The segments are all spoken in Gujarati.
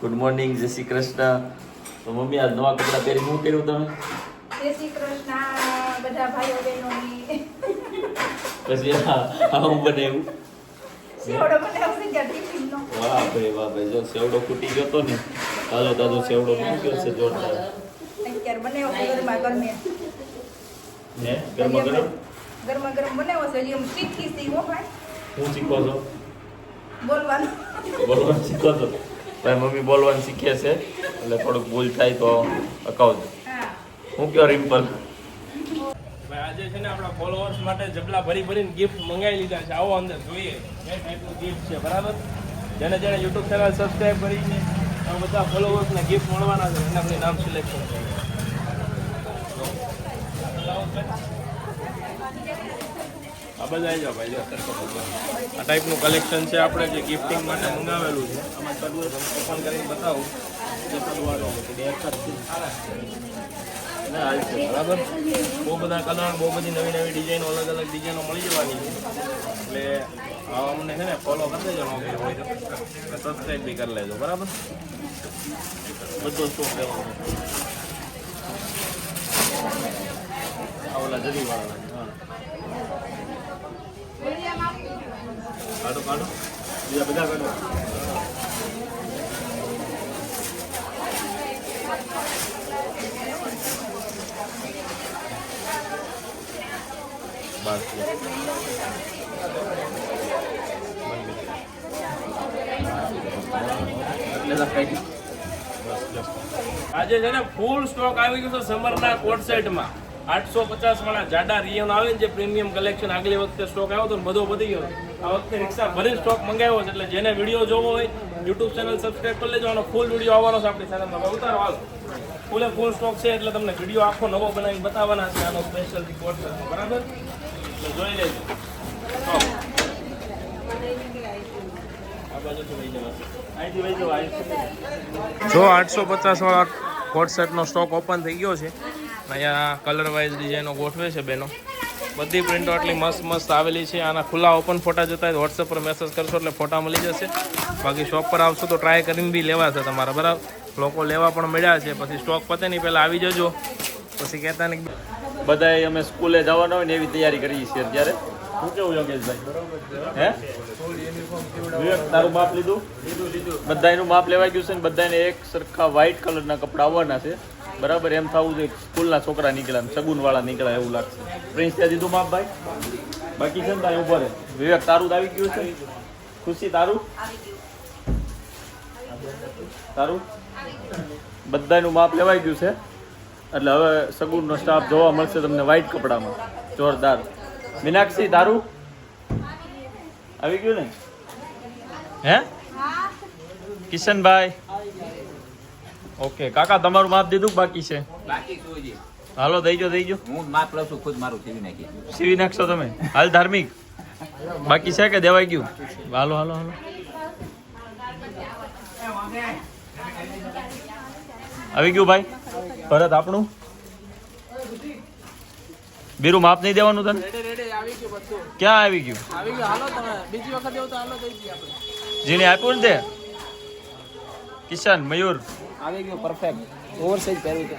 ગુડ મોર્નિંગ જય શ્રી કૃષ્ણ. તો મમ્મી આ નવા કપડાં પહેરી શું કર્યું તમે? જય શ્રી કૃષ્ણ બધા ભાઈઓ બહેનોની. પછી આ હું બનાવ્યું? સેવડો બનાવશે કે ટિફિનનો. વાહ ભાઈ વાહ ભાઈ જો સેવડો ફૂટી ગયો તો ને. તાજો તાજો સેવડો મૂક્યો છે જોરદાર. અત્યારે બનાવ્યો છે ગરમા ગરમે. ને ગરમા ગરમ? ગરમા ગરમ બનાવ્યો છે એમ શીખી શીખ હો ભાઈ. હું શીખો છો બોલવાનું. બોલવાનું શીખો છો ભાઈ મમ્મી બોલવાનું શીખે છે. એટલે થોડુંક ભૂલ થાય તો અકાવજો હું કયો રિમ્પલ? આજે છે ને આપણા ફોલોઅર્સ માટે જબલા ભરી ભરીને ગિફ્ટ મંગાવી લીધા છે. આવો અંદર જોઈએ. એ ટાઈપનું ગિફ્ટ છે, બરાબર? જેને જેને યુટ્યુબ ચેનલ સબસ્ક્રાઈબ કરીને આ બધા ફોલોઅર્સને ગિફ્ટ મળવાના છે, એના નામ સિલેક્શન આ બધા આવી જાઓ ભાઈ આ ટાઈપનું કલેક્શન છે આપણે જે ગિફ્ટિંગ માટે મંગાવેલું છે. આમાં ઓપન કરીને બતાવું. જે બરાબર? બહુ બધા કલર બહુ બધી નવી નવી ડિઝાઇનો અલગ અલગ ડિઝાઇનો મળી જવાની છે. એટલે આવા અમને છે ને ફોલો કરી દેજો હોય તો. સબસ્ક્રાઈબ બી કરી લેજો બરાબર? બધો સ્ટોક લેવાનો ઓલા જરીવાળા છે, હા. કાઢો કાઢો. બીજા બધા કાઢો. આજે છે ને ફૂલ સ્ટોક આવી ગયો છે સમરના કોટ સેટમાં આઠસો પચાસ વાળા જાડા રિયન આવે ને જે પ્રીમિયમ કલેક્શન આગલી વખતે સ્ટોક આવ્યો હતો બધો વધી ગયો. આ વખતે રિક્ષા ભરી સ્ટોક મંગાવ્યો છે એટલે જેને વીડિયો જોવો હોય યુટ્યુબ ચેનલ સબસ્ક્રાઈબ કરી લેજો આનો ફૂલ વીડિયો આવવાનો છે આપણી ચેનલમાં ઉતારો ફૂલે ફૂલ સ્ટોક છે એટલે તમને વીડિયો આખો નવો બનાવીને બતાવવાના છે. આનો સ્પેશિયલ રિપોર્ટ બરાબર? એટલે જોઈ લેજો. જો આઠસો પચાસ વાળા કોટ સેટનો સ્ટોક ઓપન થઈ ગયો છે. અહીંયા કલર વાઇઝ ડિઝાઇનો ગોઠવે છે બેનો. બધી પ્રિન્ટો આટલી મસ્ત મસ્ત આવેલી છે. આના ખુલ્લા ઓપન ફોટા જોતા હોય વોટ્સઅપ પર મેસેજ કરશો એટલે ફોટા મળી જશે. બાકી શોપ પર આવશો તો ટ્રાય કરીને બી લેવા છે તમારા, બરાબર? લોકો લેવા પણ મળ્યા છે. પછી સ્ટોક પતે નહીં, પહેલાં આવી જજો. પછી કહેતા ને બધાએ અમે સ્કૂલે જવાના હોય ને એવી તૈયારી કરીએ છીએ અત્યારે. શું હે? તારું માપ લીધું? બધાયનું માપ લેવાઈ ગયું છે ને બધાને એક સરખા વ્હાઈટ કલરના કપડાં આવવાના છે. બરાબર, એમ થવું જોઈએ સ્કૂલના છોકરા નીકળ્યા સગુન વાળા નીકળ્યા એવું લાગશે. પ્રિન્સ ત્યાં દીધું માપ ભાઈ? બાકી છે ને ત્યાં ઊભો રહે. વિવેક, તારું આવી ગયું છે? ખુશી, તારું? તારું? બધાનું માપ લેવાઈ ગયું છે? એટલે હવે સગુનનો સ્ટાફ જોવા મળશે તમને વ્હાઈટ કપડામાં. જોરદાર. મીનાક્ષી, તારું? આવી ગયું ને? હે? કિશનભાઈ? ઓકે કાકા તમારું માપ દીધું બાકી છે? બાકી શું છે? હાલો દઈજો દઈજો હું માપ લઉં છું ખુદ મારું સીવી નાખી સીવી નાખશો તમે. હાલ ધાર્મિક. બાકી છે કે દેવાઈ ગયું? હાલો હાલો હાલો. આવી ગયું ભાઈ? ભરત આપણું? બીરું માપ નહીં દેવાનું તને? ક્યાં આવી ગયું? જેને આપ્યું ને તે? કિશન મયુર. આવી ગયું પરફેક્ટ ઓવર સાઈઝ પહેરવું છે.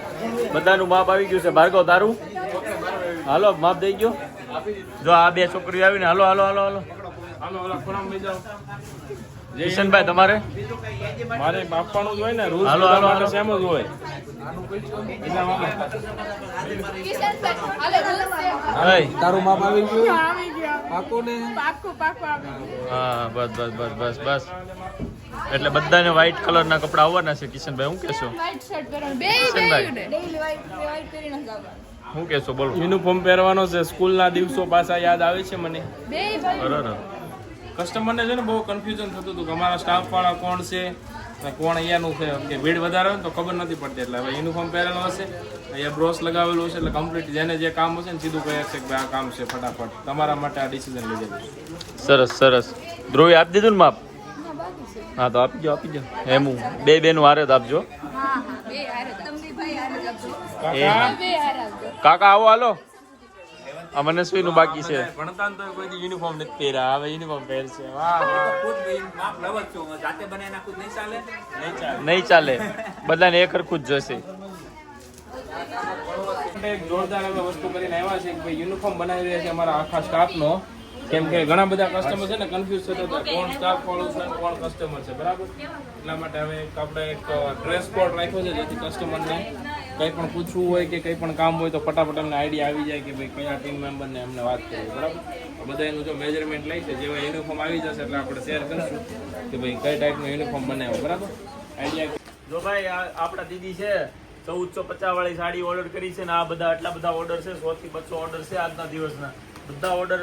બધાનું માપ આવી ગયું છે. ભાર્ગવ તારું? હાલો માપ દઈ ગયો. જો આ બે છોકરીઓ આવીને હાલો હાલો હાલો હાલો. હાલો હાલો. કિશનભાઈ તમારે? મારે આપવાનું જ હોય ને રૂલ હાલો, હાલો, હાલો. સેમ જ હોય. તારું માપ આવી ગયું? હા બસ બસ બસ બસ બસ. એટલે બધાને વ્હાઈટ કલરના કપડા આવવાના છે કિશનભાઈ હું આવવાનું. હું કહેશો બોલો. યુનિફોર્મ પહેરવાનો છે સ્કૂલના દિવસો પાછા યાદ આવે છે મને. બરાબર કસ્ટમરને છે ને બહુ કન્ફ્યુઝન થતું હતું કે અમારા સ્ટાફ વાળા કોણ છે અને કોણ અહીંયાનું છે? કે ભીડ વધારે હોય તો ખબર નથી પડતી એટલે હવે યુનિફોર્મ પહેરેલો હશે અહીંયા બ્રોસ લગાવેલું હશે એટલે કમ્પ્લીટ જેને જે કામ હશે ને સીધું કહે છે કે આ કામ છે ફટાફટ. તમારા માટે આ ડિસિઝન લીધેલું સરસ સરસ. ધ્રુવી આપી દીધું ને માપ? હા તો આપી જાઓ આપી જાઓ હેમું બે બેનું હારે જ આપજો. હા હા બે હારે તમને ભાઈ હારે જ આપજો. એ હા. હારે આપજો કાકા આવો હાલો. આ મનસ્વીનું બાકી છે. ભણતા તો કોઈ દી યુનિફોર્મ નથી પહેર્યા. હવે યુનિફોર્મ પહેરશે વાહ ખુદ માપ લવ જ છું. જાતે બનાવી નાખું નહીં ચાલે? નહીં ચાલે. નહીં ચાલે. બધાને એક હરખું જ જોશે. એક જોરદાર હવે વસ્તુ કરીને આવ્યા છે કે ભાઈ યુનિફોર્મ બનાવી રહ્યા છે અમારા આખા સ્ટાફનો કેમ કે ઘણા બધા કસ્ટમર છે ને કન્ફ્યુઝ થતા હતા. કોણ સ્ટાફ વાળું છે કોણ કસ્ટમર છે. બરાબર? એટલા માટે હવે આપણે એક ડ્રેસ કોડ રાખ્યો છે જેથી કસ્ટમરને કંઈ પણ પૂછવું હોય કે કંઈ પણ કામ હોય તો ફટાફટ અમને આઈડિયા આવી જાય કે ભાઈ કયા ટીમ મેમ્બરને એમને વાત કરવી, બરાબર? બધા એનું જો મેજરમેન્ટ લઈ છે, જેવા યુનિફોર્મ આવી જશે એટલે આપણે શેર કરીશું કે ભાઈ કઈ ટાઈપનો યુનિફોર્મ બનાવ્યો, બરાબર? આઈડિયા જો ભાઈ આપણા દીદી છે, ચૌદસો પચાસ વાળી સાડી ઓર્ડર કરી છે ને આ બધા આટલા બધા ઓર્ડર છે, સો થી બસો ઓર્ડર છે આજના દિવસના. બધા ઓર્ડર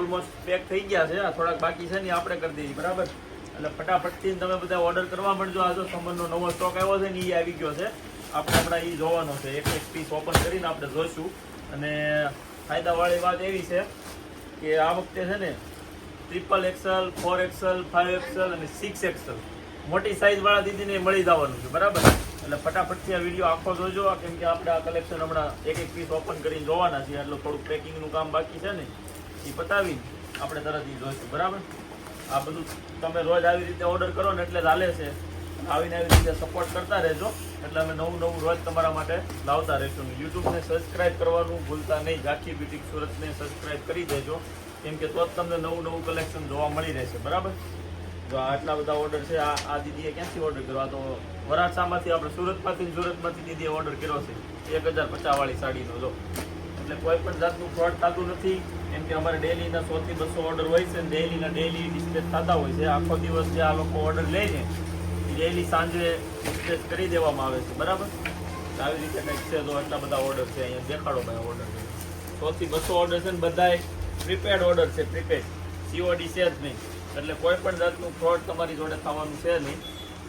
ઓલમોસ્ટ પેક થઈ ગયા છે, આ થોડાક બાકી છે ને આપણે કરી દઈએ, બરાબર? એટલે ફટાફટથી તમે બધા ઓર્ડર કરવા માંડજો. આ જો સમરનો નવો સ્ટોક આવ્યો છે ને એ આવી ગયો છે. આપણે હમણાં એ જોવાનો છે. એક એક પીસ ઓપન કરીને આપણે જોઈશું. અને ફાયદાવાળી વાત એવી છે કે આ વખતે છે ને triple axle four axle five axle અને સિક્સ એક્સલ મોટી સાઇઝવાળા દીદીને મળી જવાનું છે. બરાબર? એટલે ફટાફટથી આ વીડિયો આખો જોજો, કેમ કે આપણે આ કલેક્શન હમણાં એક એક પીસ ઓપન કરીને જોવાના છીએ. એટલે થોડુંક પેકિંગનું કામ બાકી છે ને એ પતાવીને આપણે તરત એ જોઈશું. બરાબર? આ બધું તમે રોજ આવી રીતે ઓર્ડર કરો ને એટલે ચાલે છે. આવીને આવી રીતે સપોર્ટ કરતા રહેજો. એટલે અમે નવું નવું રોજ તમારા માટે લાવતા રહીશું. યુટ્યુબને સબસ્ક્રાઇબ કરવાનું ભૂલતા નહીં. ઝાંખી બ્યુટી સુરતને સબસ્ક્રાઇબ કરી દેજો. કેમ કે તો જ તમને નવું નવું કલેક્શન જોવા મળી રહેશે. બરાબર? જો આટલા બધા ઓર્ડર છે. આ આ દીદીએ ક્યાંથી ઓર્ડર કર્યો? આ તો વરાછામાંથી આપણે સુરતમાંથી સુરતમાંથી દીદીએ ઓર્ડર કર્યો છે. એક હજાર પચાસવાળી સાડીનો. જો એટલે કોઈ પણ જાતનું ફ્રોડ થતું નથી. કેમ કે અમારે ડેલીના સોથી બસો ઓર્ડર હોય છે ડેલીના ડેલી ડિસ્પેચ થતા હોય છે. આખો દિવસ જે આ લોકો ઓર્ડર લે ને ડેલી સાંજે ડિસ્પેચ કરી દેવામાં આવે છે, બરાબર? આવી રીતે કંઈક છે તો એટલા બધા ઓર્ડર છે, અહીંયા દેખાડો ભાઈ ઓર્ડર સોથી બસો ઓર્ડર છે ને બધાએ પ્રીપેડ ઓર્ડર છે પ્રીપેડ સીઓડી છે જ નહીં. એટલે કોઈ પણ જાતનું ફ્રોડ તમારી જોડે થવાનું છે નહીં.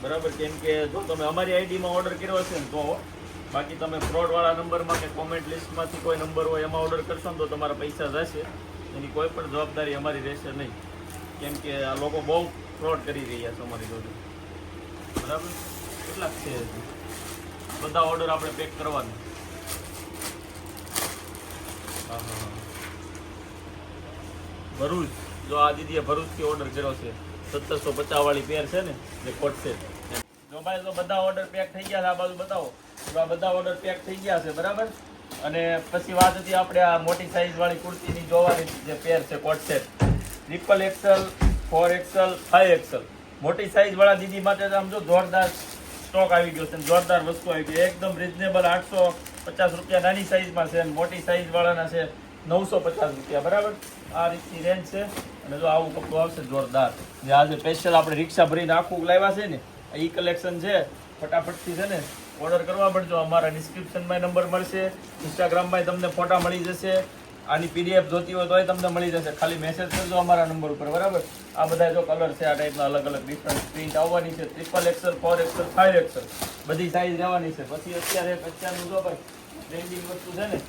બરાબર? કેમ કે જો તમે અમારી આઈડીમાં ઓર્ડર કર્યો હશે ને, તો બાકી તમે ફ્રોડવાળા નંબરમાં કે કોમેન્ટ લિસ્ટમાંથી કોઈ નંબર હોય એમાં ઓર્ડર કરશો ને તો તમારા પૈસા જશે. એની કોઈ પણ જવાબદારી અમારી રહેશે નહીં. કેમ કે આ લોકો બહુ ફ્રોડ કરી રહ્યા છે અમારી જોડે. બરાબર? કેટલાક છે બધા ઓર્ડર આપણે પેક કરવાના. ભરૂચ. જો આ દીદીએ ભરૂચથી ઓર્ડર કર્યો છે. સત્તરસો પચાસ વાળી પેર છે ને, જે કોટ છે. જો ભાઈ, તો બધા ઓર્ડર પેક થઈ ગયા છે. આ બાજુ બતાવો. તો આ બધા ઓર્ડર પેક થઈ ગયા છે, બરાબર? અને પછી વાત હતી આપણે આ મોટી સાઈઝ વાળી કુર્તીની જોવાની જે પેર છે coat set triple XL four XL five XL મોટી સાઈઝ વાળા દીદી માટે આમ જો જોરદાર સ્ટોક આવી ગયો છે જોરદાર વસ્તુ આવી ગઈ એકદમ રિઝનેબલ આઠસો પચાસ રૂપિયા નાની સાઈઝમાં છે અને મોટી સાઈઝ વાળાના છે નવસો પચાસ રૂપિયા. બરાબર? આ રીતની રેન્જ છે અને જો આવું કપડું આવશે જોરદાર. જે આજે સ્પેશિયલ આપણે રિક્ષા ભરીને આખું લાવ્યા છે ને, એ કલેક્શન છે. ફટાફટથી છે ને ઓર્ડર કરવા પડજો. અમારા ડિસ્ક્રિપ્શનમાં નંબર મળશે. ઇન્સ્ટાગ્રામમાં તમને ફોટા મળી જશે. આની પીડીએફ જોતી હોય તોય તમને મળી જશે. ખાલી મેસેજ કરજો અમારા નંબર ઉપર, બરાબર? આ બધા જો કલર છે, આ ટાઈપના અલગ અલગ ડિફરન્ટ પ્રિન્ટ આવવાની છે. Triple XL four XL five XL બધી સાઈઝ રહેવાની છે. પછી અત્યારે અત્યારનું જો ભાઈ ટ્રેન્ડિંગ વસ્તુ છે ને,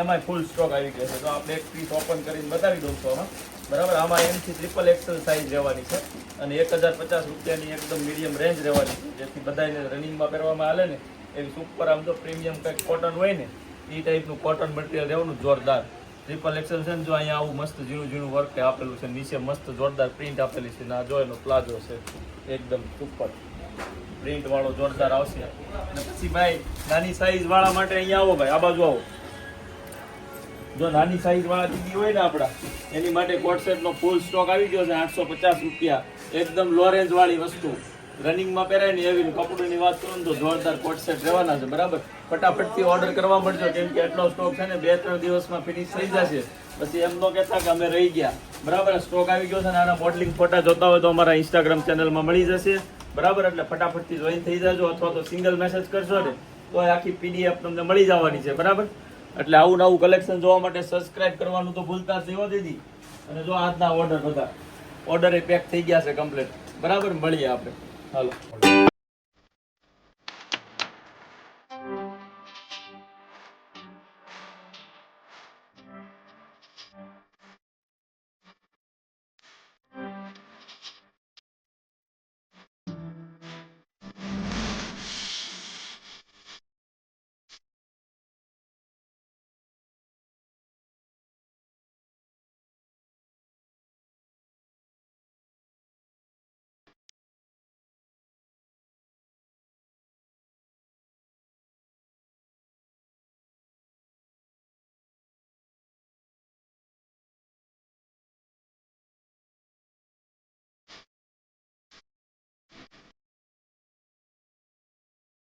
એમાંય ફૂલ સ્ટોક આવી ગયો છે. તો આપણે એક પીસ ઓપન કરીને બતાવી દઉં છું આમાં. બરાબર? આમાં એમથી ટ્રિપલ એક્સલ સાઈઝ રહેવાની છે. અને એક હજાર પચાસ રૂપિયાની એકદમ મીડિયમ રેન્જ રહેવાની છે. જેથી બધાને રનિંગમાં પહેરવામાં આવે ને, એવી સુપર આમ તો પ્રીમિયમ કંઈક કોટન હોય ને એ ટાઈપનું કોટન મટીરિયલ રહેવાનું જોરદાર. ટ્રિપલ એક્સેલ છે ને જો અહીંયા આવું મસ્ત ઝીણું ઝીણું વર્ક આપેલું છે, નીચે મસ્ત જોરદાર પ્રિન્ટ આપેલી છે ના જો એનો પ્લાઝો છે. એકદમ સુપર પ્રિન્ટ વાળો જોરદાર આવશે. અને પછી ભાઈ, નાની સાઈઝ વાળા માટે અહીંયા આવો ભાઈ, આ બાજુ આવો. જો નાની સાઈઝ વાળા દીદી હોય ને આપણા એની માટે કોટ સેટનો ફૂલ સ્ટોક આવી ગયો છે, આઠસો પચાસ રૂપિયા. એકદમ લો રેન્જ વાળી વસ્તુ. રનિંગમાં પહેરાય ને એવી કપડુની વાત કરું તો જોરદાર કોટ સેટ રહેવાના છે, બરાબર? ફટાફટથી ઓર્ડર કરવા મળજો, કેમ કે એટલો સ્ટોક છે ને બે ત્રણ દિવસમાં ફિનિશ થઈ જશે. પછી એમ તો કહેતા કે અમે રહી ગયા. બરાબર? સ્ટોક આવી ગયો છે ને, આના મોડલિંગ ફોટા જોતા હોય તો અમારા ઇન્સ્ટાગ્રામ ચેનલમાં મળી જશે. બરાબર? એટલે ફટાફટથી જોઈન થઈ જાજો અથવા તો સિંગલ મેસેજ કરશો ને, તો આખી પીડીએફ તમને મળી જવાની છે, બરાબર? એટલે આવું નવું કલેક્શન જોવા માટે સબસ્ક્રાઇબ કરવાનું તો ભૂલતા જ નહીં દીદી. અને જો આજના ઓર્ડર બધા ઓર્ડર એ પેક થઈ ગયા છે કમ્પ્લીટ બરાબર? મળીએ આપણે. હાલો